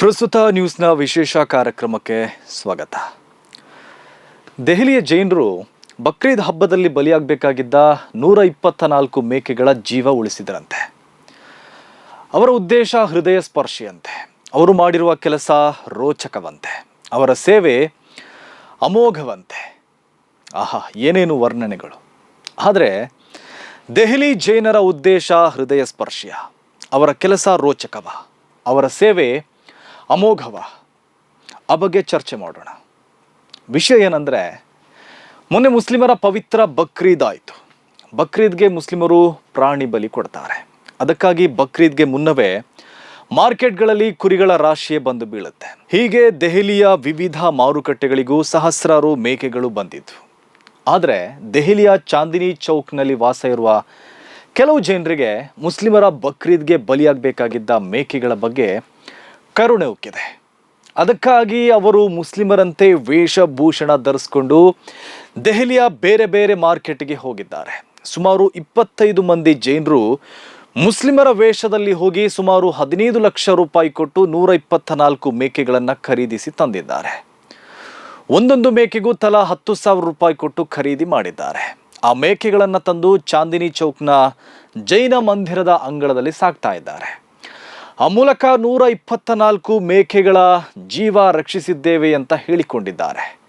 ಪ್ರಸ್ತುತ ನ್ಯೂಸ್ನ ವಿಶೇಷ ಕಾರ್ಯಕ್ರಮಕ್ಕೆ ಸ್ವಾಗತ. ದೆಹಲಿಯ ಜೈನರು ಬಕ್ರೀದ್ ಹಬ್ಬದಲ್ಲಿ ಬಲಿಯಾಗಬೇಕಾಗಿದ್ದ ನೂರ ಇಪ್ಪತ್ತ ನಾಲ್ಕು ಮೇಕೆಗಳ ಜೀವ ಉಳಿಸಿದರಂತೆ. ಅವರ ಉದ್ದೇಶ ಹೃದಯ ಸ್ಪರ್ಶಿಯಂತೆ. ಅವರು ಮಾಡಿರುವ ಕೆಲಸ ರೋಚಕವಂತೆ. ಅವರ ಸೇವೆ ಅಮೋಘವಂತೆ. ಆಹಾ, ಏನೇನು ವರ್ಣನೆಗಳು. ಆದರೆ, ದೆಹಲಿ ಜೈನರ ಉದ್ದೇಶ ಹೃದಯ ಸ್ಪರ್ಶಿಯ. ಅವರ ಕೆಲಸ ರೋಚಕವ. ಅವರ ಸೇವೆ ಅಮೋಘವ. ಆ ಬಗ್ಗೆ ಚರ್ಚೆ ಮಾಡೋಣ. ವಿಷಯ ಏನಂದರೆ, ಮೊನ್ನೆ ಮುಸ್ಲಿಮರ ಪವಿತ್ರ ಬಕ್ರೀದ್ ಆಯಿತು. ಬಕ್ರೀದ್ಗೆ ಮುಸ್ಲಿಮರು ಪ್ರಾಣಿ ಬಲಿ ಕೊಡ್ತಾರೆ. ಅದಕ್ಕಾಗಿ ಬಕ್ರೀದ್ಗೆ ಮುನ್ನವೇ ಮಾರ್ಕೆಟ್ಗಳಲ್ಲಿ ಕುರಿಗಳ ರಾಶಿಯೇ ಬಂದು ಬೀಳುತ್ತೆ. ಹೀಗೆ ದೆಹಲಿಯ ವಿವಿಧ ಮಾರುಕಟ್ಟೆಗಳಿಗೂ ಸಹಸ್ರಾರು ಮೇಕೆಗಳು ಬಂದಿದ್ವು. ಆದರೆ ದೆಹಲಿಯ ಚಾಂದಿನಿ ಚೌಕ್ನಲ್ಲಿ ವಾಸ ಇರುವ ಕೆಲವು ಜನರಿಗೆ ಮುಸ್ಲಿಮರ ಬಕ್ರೀದ್ಗೆ ಬಲಿಯಾಗಬೇಕಾಗಿದ್ದ ಮೇಕೆಗಳ ಬಗ್ಗೆ ಕರುಣೆ ಉಕ್ಕಿದೆ. ಅದಕ್ಕಾಗಿ ಅವರು ಮುಸ್ಲಿಮರಂತೆ ವೇಷಭೂಷಣ ಧರಿಸ್ಕೊಂಡು ದೆಹಲಿಯ ಬೇರೆ ಬೇರೆ ಮಾರ್ಕೆಟ್ಗೆ ಹೋಗಿದ್ದಾರೆ. ಸುಮಾರು ಇಪ್ಪತ್ತೈದು ಮಂದಿ ಜೈನರು ಮುಸ್ಲಿಮರ ವೇಷದಲ್ಲಿ ಹೋಗಿ ಸುಮಾರು ಹದಿನೈದು ಲಕ್ಷ ರೂಪಾಯಿ ಕೊಟ್ಟು ನೂರ ಇಪ್ಪತ್ತ ನಾಲ್ಕು ಮೇಕೆಗಳನ್ನು ಖರೀದಿಸಿ ತಂದಿದ್ದಾರೆ. ಒಂದೊಂದು ಮೇಕೆಗೂ ತಲಾ ಹತ್ತು ಸಾವಿರ ರೂಪಾಯಿ ಕೊಟ್ಟು ಖರೀದಿ ಮಾಡಿದ್ದಾರೆ. ಆ ಮೇಕೆಗಳನ್ನು ತಂದು ಚಾಂದಿನಿ ಚೌಕ್ನ ಜೈನ ಮಂದಿರದ ಅಂಗಳದಲ್ಲಿ ಸಾಕ್ತಾ ಇದ್ದಾರೆ. ಆ ಮೂಲಕ ನೂರ ಇಪ್ಪತ್ತ ನಾಲ್ಕು ಮೇಕೆಗಳ ಜೀವ ರಕ್ಷಿಸಿದ್ದೇವೆ ಅಂತ ಹೇಳಿಕೊಂಡಿದ್ದಾರೆ.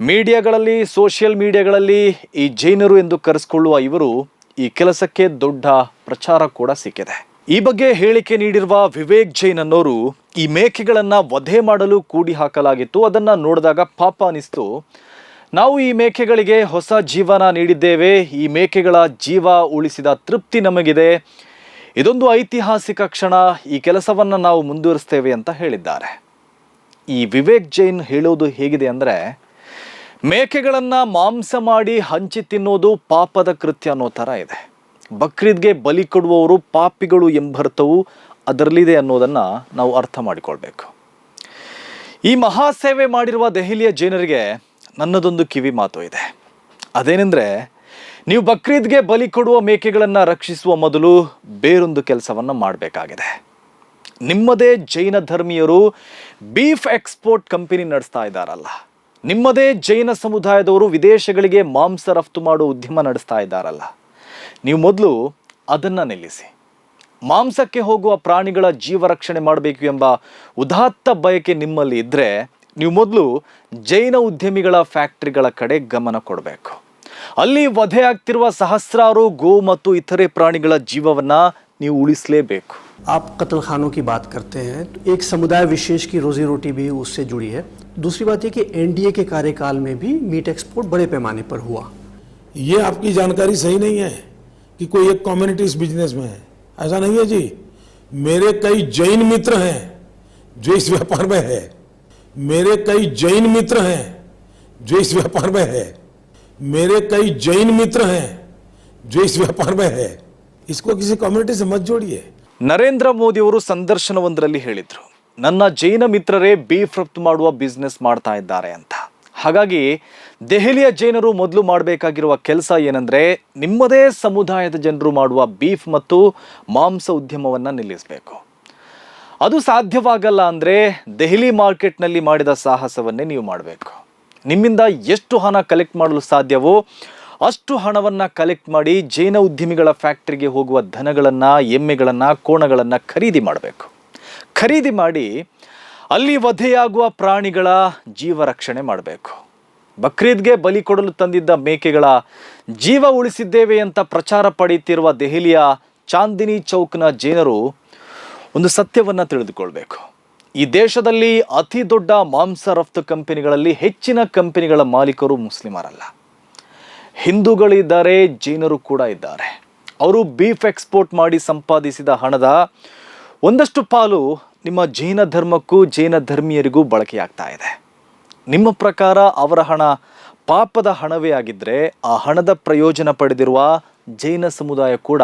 ಮೀಡಿಯಾಗಳಲ್ಲಿ, ಸೋಷಿಯಲ್ ಮೀಡಿಯಾಗಳಲ್ಲಿ ಈ ಜೈನರು ಎಂದು ಕರೆಸಿಕೊಳ್ಳುವ ಇವರು ಈ ಕೆಲಸಕ್ಕೆ ದೊಡ್ಡ ಪ್ರಚಾರ ಕೂಡ ಸಿಕ್ಕಿದೆ. ಈ ಬಗ್ಗೆ ಹೇಳಿಕೆ ನೀಡಿರುವ ವಿವೇಕ್ ಜೈನ್ ಅನ್ನೋರು ಈ ಮೇಕೆಗಳನ್ನು ವಧೆ ಮಾಡಲು ಕೂಡಿ ಹಾಕಲಾಗಿತ್ತು. ಅದನ್ನ ನೋಡಿದಾಗ ಪಾಪ ಅನಿಸ್ತು. ನಾವು ಈ ಮೇಕೆಗಳಿಗೆ ಹೊಸ ಜೀವನ ನೀಡಿದ್ದೇವೆ. ಈ ಮೇಕೆಗಳ ಜೀವ ಉಳಿಸಿದ ತೃಪ್ತಿ ನಮಗಿದೆ. ಇದೊಂದು ಐತಿಹಾಸಿಕ ಕ್ಷಣ, ಈ ಕೆಲಸವನ್ನು ನಾವು ಮುಂದುವರಿಸ್ತೇವೆ ಅಂತ ಹೇಳಿದ್ದಾರೆ. ಈ ವಿವೇಕ್ ಜೈನ್ ಹೇಳೋದು ಹೇಗಿದೆ ಅಂದರೆ, ಮೇಕೆಗಳನ್ನು ಮಾಂಸ ಮಾಡಿ ಹಂಚಿ ತಿನ್ನೋದು ಪಾಪದ ಕೃತ್ಯ ಅನ್ನೋ ಥರ ಇದೆ. ಬಕ್ರೀದ್ಗೆ ಬಲಿ ಕೊಡುವವರು ಪಾಪಿಗಳು ಎಂಬರ್ಥವು ಅದರಲ್ಲಿದೆ ಅನ್ನೋದನ್ನು ನಾವು ಅರ್ಥ ಮಾಡಿಕೊಳ್ಬೇಕು. ಈ ಮಹಾಸೇವೆ ಮಾಡಿರುವ ದೆಹಲಿಯ ಜೈನರಿಗೆ ನನ್ನದೊಂದು ಕಿವಿ ಮಾತು ಇದೆ. ಅದೇನೆಂದರೆ ನೀವು ಬಕ್ರೀದ್ಗೆ ಬಲಿ ಕೊಡುವ ಮೇಕೆಗಳನ್ನು ರಕ್ಷಿಸುವ ಮೊದಲು ಬೇರೊಂದು ಕೆಲಸವನ್ನು ಮಾಡಬೇಕಾಗಿದೆ. ನಿಮ್ಮದೇ ಜೈನ ಧರ್ಮೀಯರು ಬೀಫ್ ಎಕ್ಸ್ಪೋರ್ಟ್ ಕಂಪನಿ ನಡೆಸ್ತಾ ಇದ್ದಾರಲ್ಲ. ನಿಮ್ಮದೇ ಜೈನ ಸಮುದಾಯದವರು ವಿದೇಶಗಳಿಗೆ ಮಾಂಸ ರಫ್ತು ಮಾಡುವ ಉದ್ಯಮ ನಡೆಸ್ತಾ ಇದ್ದಾರಲ್ಲ. ನೀವು ಮೊದಲು ಅದನ್ನು ನಿಲ್ಲಿಸಿ. ಮಾಂಸಕ್ಕೆ ಹೋಗುವ ಪ್ರಾಣಿಗಳ ಜೀವ ರಕ್ಷಣೆ ಮಾಡಬೇಕು ಎಂಬ ಉದಾತ್ತ ಬಯಕೆ ನಿಮ್ಮಲ್ಲಿ ಇದ್ದರೆ ನೀವು ಮೊದಲು ಜೈನ ಉದ್ಯಮಿಗಳ ಫ್ಯಾಕ್ಟ್ರಿಗಳ ಕಡೆ ಗಮನ ಕೊಡಬೇಕು. ಅಲ್ಲಿ ವಧೆ ಆಗ್ತಿರುವ ಸಹಸ್ರಾರು ಗೋ ಮತ್ತು ಇತರೆ ಪ್ರಾಣಿಗಳ ಜೀವವನ್ನ ನೀವು ಉಳಿಸಲೇಬೇಕು आप कत्ल खानों की बात करते हैं तो एक समुदाय विशेष की रोजी रोटी भी उससे जुड़ी है दूसरी बात ये कि एनडीए के कार्यकाल में भी मीट एक्सपोर्ट बड़े पैमाने पर हुआ ये आपकी जानकारी सही नहीं है कि कोई एक कम्युनिटी इस बिजनेस में है ऐसा नहीं है जी मेरे कई जैन मित्र हैं जो इस व्यापार में है मेरे कई जैन मित्र हैं जो इस व्यापार में है मेरे कई जैन मित्र हैं जो इस व्यापार में है इसको किसी कम्युनिटी से मत जोड़िए ನರೇಂದ್ರ ಮೋದಿಯವರು ಸಂದರ್ಶನವೊಂದರಲ್ಲಿ ಹೇಳಿದ್ರು ನನ್ನ ಜೈನ ಮಿತ್ರರೇ ಬೀಫ್ ರಫ್ತು ಮಾಡುವ ಬಿಸ್ನೆಸ್ ಮಾಡ್ತಾ ಇದ್ದಾರೆ ಅಂತ ಹಾಗಾಗಿ ದೆಹಲಿಯ ಜೈನರು ಮೊದಲು ಮಾಡಬೇಕಾಗಿರುವ ಕೆಲಸ ಏನಂದ್ರೆ ನಿಮ್ಮದೇ ಸಮುದಾಯದ ಜನರು ಮಾಡುವ ಬೀಫ್ ಮತ್ತು ಮಾಂಸ ಉದ್ಯಮವನ್ನು ನಿಲ್ಲಿಸಬೇಕು ಅದು ಸಾಧ್ಯವಾಗಲ್ಲ ಅಂದರೆ ದೆಹಲಿ ಮಾರ್ಕೆಟ್ನಲ್ಲಿ ಮಾಡಿದ ಸಾಹಸವನ್ನೇ ನೀವು ಮಾಡಬೇಕು ನಿಮ್ಮಿಂದ ಎಷ್ಟು ಹಣ ಕಲೆಕ್ಟ್ ಮಾಡಲು ಸಾಧ್ಯವೋ ಅಷ್ಟು ಹಣವನ್ನು ಕಲೆಕ್ಟ್ ಮಾಡಿ ಜೈನ ಉದ್ಯಮಿಗಳ ಫ್ಯಾಕ್ಟ್ರಿಗೆ ಹೋಗುವ ದನಗಳನ್ನು ಎಮ್ಮೆಗಳನ್ನು, ಕೋಣಗಳನ್ನು ಖರೀದಿ ಮಾಡಬೇಕು. ಖರೀದಿ ಮಾಡಿ ಅಲ್ಲಿ ವಧೆಯಾಗುವ ಪ್ರಾಣಿಗಳ ಜೀವ ರಕ್ಷಣೆ ಮಾಡಬೇಕು. ಬಕ್ರೀದ್ಗೆ ಬಲಿ ಕೊಡಲು ತಂದಿದ್ದ ಮೇಕೆಗಳ ಜೀವ ಉಳಿಸಿದ್ದೇವೆ ಅಂತ ಪ್ರಚಾರ ಪಡೆಯುತ್ತಿರುವ ದೆಹಲಿಯ ಚಾಂದಿನಿ ಚೌಕ್ನ ಜೈನರು ಒಂದು ಸತ್ಯವನ್ನು ತಿಳಿದುಕೊಳ್ಬೇಕು. ಈ ದೇಶದಲ್ಲಿ ಅತಿ ದೊಡ್ಡ ಮಾಂಸ ರಫ್ತು ಕಂಪನಿಗಳಲ್ಲಿ ಹೆಚ್ಚಿನ ಕಂಪನಿಗಳ ಮಾಲೀಕರು ಮುಸ್ಲಿಮರಲ್ಲ. ಹಿಂದೂಗಳಿದ್ದಾರೆ, ಜೈನರು ಕೂಡ ಇದ್ದಾರೆ. ಅವರು ಬೀಫ್ ಎಕ್ಸ್ಪೋರ್ಟ್ ಮಾಡಿ ಸಂಪಾದಿಸಿದ ಹಣದ ಒಂದಷ್ಟು ಪಾಲು ನಿಮ್ಮ ಜೈನ ಧರ್ಮಕ್ಕೂ ಜೈನ ಧರ್ಮೀಯರಿಗೂ ಬಳಕೆಯಾಗ್ತಾ ಇದೆ. ನಿಮ್ಮ ಪ್ರಕಾರ ಅವರ ಹಣ ಪಾಪದ ಹಣವೇ ಆಗಿದ್ದರೆ ಆ ಹಣದ ಪ್ರಯೋಜನ ಪಡೆದಿರುವ ಜೈನ ಸಮುದಾಯ ಕೂಡ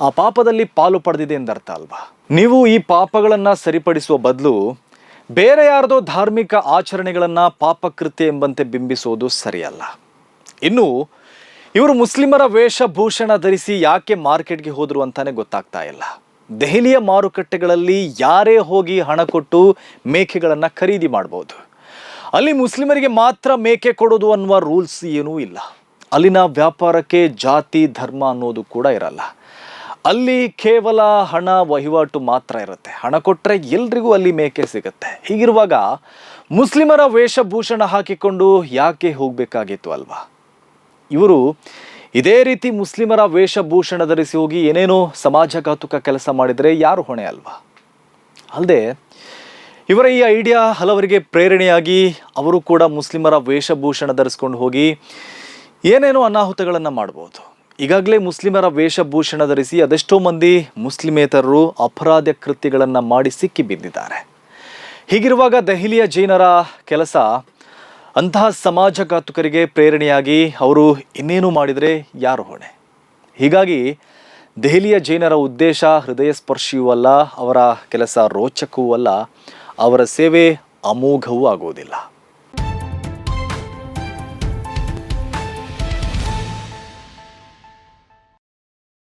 ಆ ಪಾಪದಲ್ಲಿ ಪಾಲು ಪಡೆದಿದೆ ಎಂದರ್ಥ ಅಲ್ವಾ? ನೀವು ಈ ಪಾಪಗಳನ್ನು ಸರಿಪಡಿಸುವ ಬದಲು ಬೇರೆ ಯಾರದೋ ಧಾರ್ಮಿಕ ಆಚರಣೆಗಳನ್ನು ಪಾಪಕೃತ್ಯ ಎಂಬಂತೆ ಬಿಂಬಿಸೋದು ಸರಿಯಲ್ಲ. ಇನ್ನು ಇವರು ಮುಸ್ಲಿಮರ ವೇಷಭೂಷಣ ಧರಿಸಿ ಯಾಕೆ ಮಾರ್ಕೆಟ್ಗೆ ಹೋದರು ಅಂತಾನೆ ಗೊತ್ತಾಗ್ತಾ ಇಲ್ಲ. ದೆಹಲಿಯ ಮಾರುಕಟ್ಟೆಗಳಲ್ಲಿ ಯಾರೇ ಹೋಗಿ ಹಣ ಕೊಟ್ಟು ಮೇಕೆಗಳನ್ನು ಖರೀದಿ ಮಾಡ್ಬೋದು. ಅಲ್ಲಿ ಮುಸ್ಲಿಮರಿಗೆ ಮಾತ್ರ ಮೇಕೆ ಕೊಡೋದು ಅನ್ನುವ ರೂಲ್ಸ್ ಏನೂ ಇಲ್ಲ. ಅಲ್ಲಿನ ವ್ಯಾಪಾರಕ್ಕೆ ಜಾತಿ, ಧರ್ಮ ಅನ್ನೋದು ಕೂಡ ಇರಲ್ಲ. ಅಲ್ಲಿ ಕೇವಲ ಹಣ ವಹಿವಾಟು ಮಾತ್ರ ಇರುತ್ತೆ. ಹಣ ಕೊಟ್ಟರೆ ಎಲ್ರಿಗೂ ಅಲ್ಲಿ ಮೇಕೆ ಸಿಗುತ್ತೆ. ಹೀಗಿರುವಾಗ ಮುಸ್ಲಿಮರ ವೇಷಭೂಷಣ ಹಾಕಿಕೊಂಡು ಯಾಕೆ ಹೋಗಬೇಕಾಗಿತ್ತು ಅಲ್ವಾ? ಇವರು ಇದೇ ರೀತಿ ಮುಸ್ಲಿಮರ ವೇಷಭೂಷಣ ಧರಿಸಿ ಹೋಗಿ ಏನೇನೋ ಸಮಾಜಘಾತುಕ ಕೆಲಸ ಮಾಡಿದರೆ ಯಾರು ಹೊಣೆ ಅಲ್ವಾ? ಅಲ್ಲದೆ ಇವರ ಈ ಐಡಿಯಾ ಹಲವರಿಗೆ ಪ್ರೇರಣೆಯಾಗಿ ಅವರು ಕೂಡ ಮುಸ್ಲಿಮರ ವೇಷಭೂಷಣ ಧರಿಸ್ಕೊಂಡು ಹೋಗಿ ಏನೇನೋ ಅನಾಹುತಗಳನ್ನು ಮಾಡ್ಬೋದು. ಈಗಾಗಲೇ ಮುಸ್ಲಿಮರ ವೇಷಭೂಷಣ ಧರಿಸಿ ಅದೆಷ್ಟೋ ಮಂದಿ ಮುಸ್ಲಿಮೇತರರು ಅಪರಾಧ ಕೃತ್ಯಗಳನ್ನು ಮಾಡಿ ಸಿಕ್ಕಿ ಬಿದ್ದಿದ್ದಾರೆ ಹೀಗಿರುವಾಗ ದೆಹಲಿಯ ಜೈನರ ಕೆಲಸ ಅಂತಹ ಸಮಾಜಘಾತುಕರಿಗೆ ಪ್ರೇರಣೆಯಾಗಿ ಅವರು ಇನ್ನೇನು ಮಾಡಿದರೆ ಯಾರು ಹೊಣೆ? ಹೀಗಾಗಿ ದೆಹಲಿಯ ಜೈನರ ಉದ್ದೇಶ ಹೃದಯ ಸ್ಪರ್ಶಿಯೂ ಅಲ್ಲ, ಅವರ ಕೆಲಸ ರೋಚಕವೂ ಅಲ್ಲ, ಅವರ ಸೇವೆ ಅಮೋಘವೂ ಆಗುವುದಿಲ್ಲ.